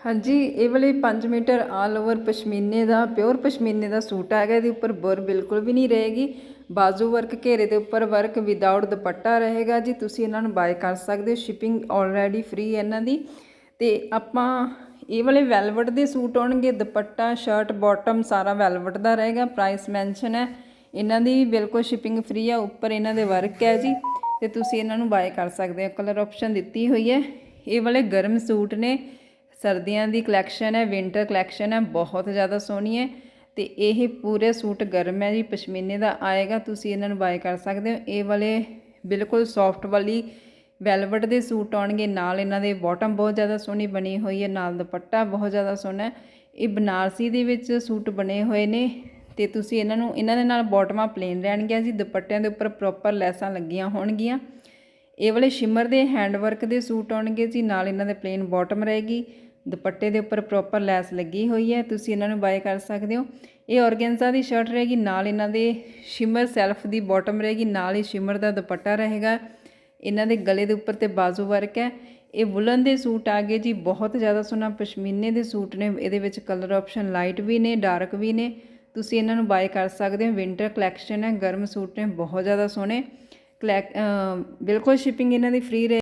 ਹਾਂਜੀ, ਇਹ ਵਾਲੇ 5 ਮੀਟਰ ਆਲ ਓਵਰ ਪਸ਼ਮੀਨੇ ਦਾ ਪਿਓਰ ਪਸ਼ਮੀਨੇ ਦਾ ਸੂਟ ਹੈਗਾ, ਇਹਦੇ ਉੱਪਰ ਬੁਰ ਬਿਲਕੁਲ ਵੀ ਨਹੀਂ ਰਹੇਗੀ। ਬਾਜ਼ੂ ਵਰਕ ਘੇਰੇ ਦੇ ਉੱਪਰ ਵਰਕ ਵਿਦਆਊਟ ਦੁਪੱਟਾ ਰਹੇਗਾ ਜੀ, ਤੁਸੀਂ ਇਹਨਾਂ ਨੂੰ ਬਾਏ ਕਰ ਸਕਦੇ ਹੋ ਸ਼ਿਪਿੰਗ ਆਲਰੇਡੀ ਫ੍ਰੀ ਹੈ ਇਹਨਾਂ ਦੀ। ਤੇ ਆਪਾਂ ਇਹ ਵਾਲੇ ਵੈਲਵਟ ਦੇ ਸੂਟ ਆਉਣਗੇ, ਦੁਪੱਟਾ ਸ਼ਰਟ ਬਾਟਮ ਸਾਰਾ ਵੈਲਵਟ ਦਾ ਰਹੇਗਾ ਪ੍ਰਾਈਸ ਮੈਂਸ਼ਨ ਹੈ। ਇਹਨਾਂ ਦੀ ਬਿਲਕੁਲ ਸ਼ਿਪਿੰਗ ਫ੍ਰੀ ਆ, ਉੱਪਰ ਇਹਨਾਂ ਦੇ ਵਰਕ ਹੈ ਜੀ। ਤੇ ਤੁਸੀਂ ਇਹਨਾਂ ਨੂੰ ਬਾਏ ਕਰ ਸਕਦੇ ਹੋ ਕਲਰ ਆਪਸ਼ਨ ਦਿੱਤੀ ਹੋਈ ਹੈ। ਇਹ ਵਾਲੇ ਗਰਮ ਸੂਟ ਨੇ। ਸਰਦੀਆਂ ਦੀ ਕਲੈਕਸ਼ਨ ਹੈ ਵਿੰਟਰ ਕਲੈਕਸ਼ਨ ਹੈ, ਬਹੁਤ ਜ਼ਿਆਦਾ ਸੋਹਣੀ ਹੈ ਤੇ ਇਹ ਪੂਰੇ ਸੂਟ ਗਰਮ ਹੈ ਜੀ, ਪਸ਼ਮੀਨੇ ਦਾ ਆਏਗਾ, ਤੁਸੀਂ ਇਹਨਾਂ ਨੂੰ ਬਾਏ ਕਰ ਸਕਦੇ ਹੋ। ਇਹ ਵਾਲੇ ਬਿਲਕੁਲ ਸੌਫਟ ਵਾਲੀ ਵੈਲਵਟ ਦੇ ਸੂਟ ਆਉਣਗੇ, ਨਾਲ ਇਹਨਾਂ ਦੇ ਬਾਟਮ ਬਹੁਤ ਜ਼ਿਆਦਾ ਸੋਹਣੀ ਬਣੀ ਹੋਈ ਹੈ, ਨਾਲ ਦੁਪੱਟਾ ਬਹੁਤ ਜ਼ਿਆਦਾ ਸੋਹਣਾ ਇਹ ਬਨਾਰਸੀ ਦੇ ਵਿੱਚ ਸੂਟ ਬਣੇ ਹੋਏ ਨੇ ਤੇ ਤੁਸੀਂ ਇਹਨਾਂ ਨੂੰ, ਇਹਨਾਂ ਦੇ ਨਾਲ ਬਾਟਮਾਂ ਪਲੇਨ ਰਹਿਣਗੀਆਂ ਜੀ, ਦੁਪੱਟਿਆਂ ਦੇ ਉੱਪਰ ਪ੍ਰੋਪਰ ਲੈਸਾਂ ਲੱਗੀਆਂ ਹੋਣਗੀਆਂ। ਇਹ ਵਾਲੇ ਸ਼ਿਮਰ ਦੇ ਹੈਂਡ ਵਰਕ ਦੇ ਸੂਟ ਆਉਣਗੇ ਜੀ, ਨਾਲ ਇਹਨਾਂ ਦੇ ਪਲੇਨ ਬਾਟਮ ਰਹੇਗੀ। ਦੁਪੱਟੇ ਦੇ ਉੱਪਰ ਪ੍ਰੋਪਰ ਲੈਸ ਲੱਗੀ ਹੋਈ ਹੈ, ਤੁਸੀਂ ਇਹਨਾਂ ਨੂੰ ਬਾਏ ਕਰ ਸਕਦੇ ਹੋ। ਇਹ ਔਰਗੈਂਜ਼ਾ ਦੀ ਸ਼ਰਟ ਰਹੇਗੀ, ਨਾਲ ਇਹਨਾਂ ਦੇ ਸ਼ਿਮਰ ਸੈਲਫ ਦੀ ਬਾਟਮ ਰਹੇਗੀ, ਨਾਲ ਹੀ ਸ਼ਿਮਰ ਦਾ ਦੁਪੱਟਾ ਰਹੇਗਾ। ਇਹਨਾਂ ਦੇ ਗਲੇ ਦੇ ਉੱਪਰ ਤੇ ਬਾਜ਼ੂ ਵਰਕ ਹੈ। ਇਹ ਵੁਲਨ ਦੇ ਸੂਟ ਆ ਗਏ ਜੀ, ਬਹੁਤ ਜ਼ਿਆਦਾ ਸੋਹਣਾ ਪਸ਼ਮੀਨੇ ਦੇ ਸੂਟ ਨੇ, ਇਹਦੇ ਵਿੱਚ ਕਲਰ ਆਪਸ਼ਨ ਲਾਈਟ ਵੀ ਨੇ ਡਾਰਕ ਵੀ ਨੇ। ਤੁਸੀਂ ਇਹਨਾਂ ਨੂੰ ਬਾਏ ਕਰ ਸਕਦੇ ਹੋ ਵਿੰਟਰ ਕਲੈਕਸ਼ਨ ਹੈ, ਗਰਮ ਸੂਟ ਨੇ, ਬਹੁਤ ਜ਼ਿਆਦਾ ਸੋਹਣੇ। ਕਲੈਕ ਬਿਲਕੁਲ ਸ਼ਿਪਿੰਗ ਇਹਨਾਂ ਦੀ ਫ੍ਰੀ ਰਹੇ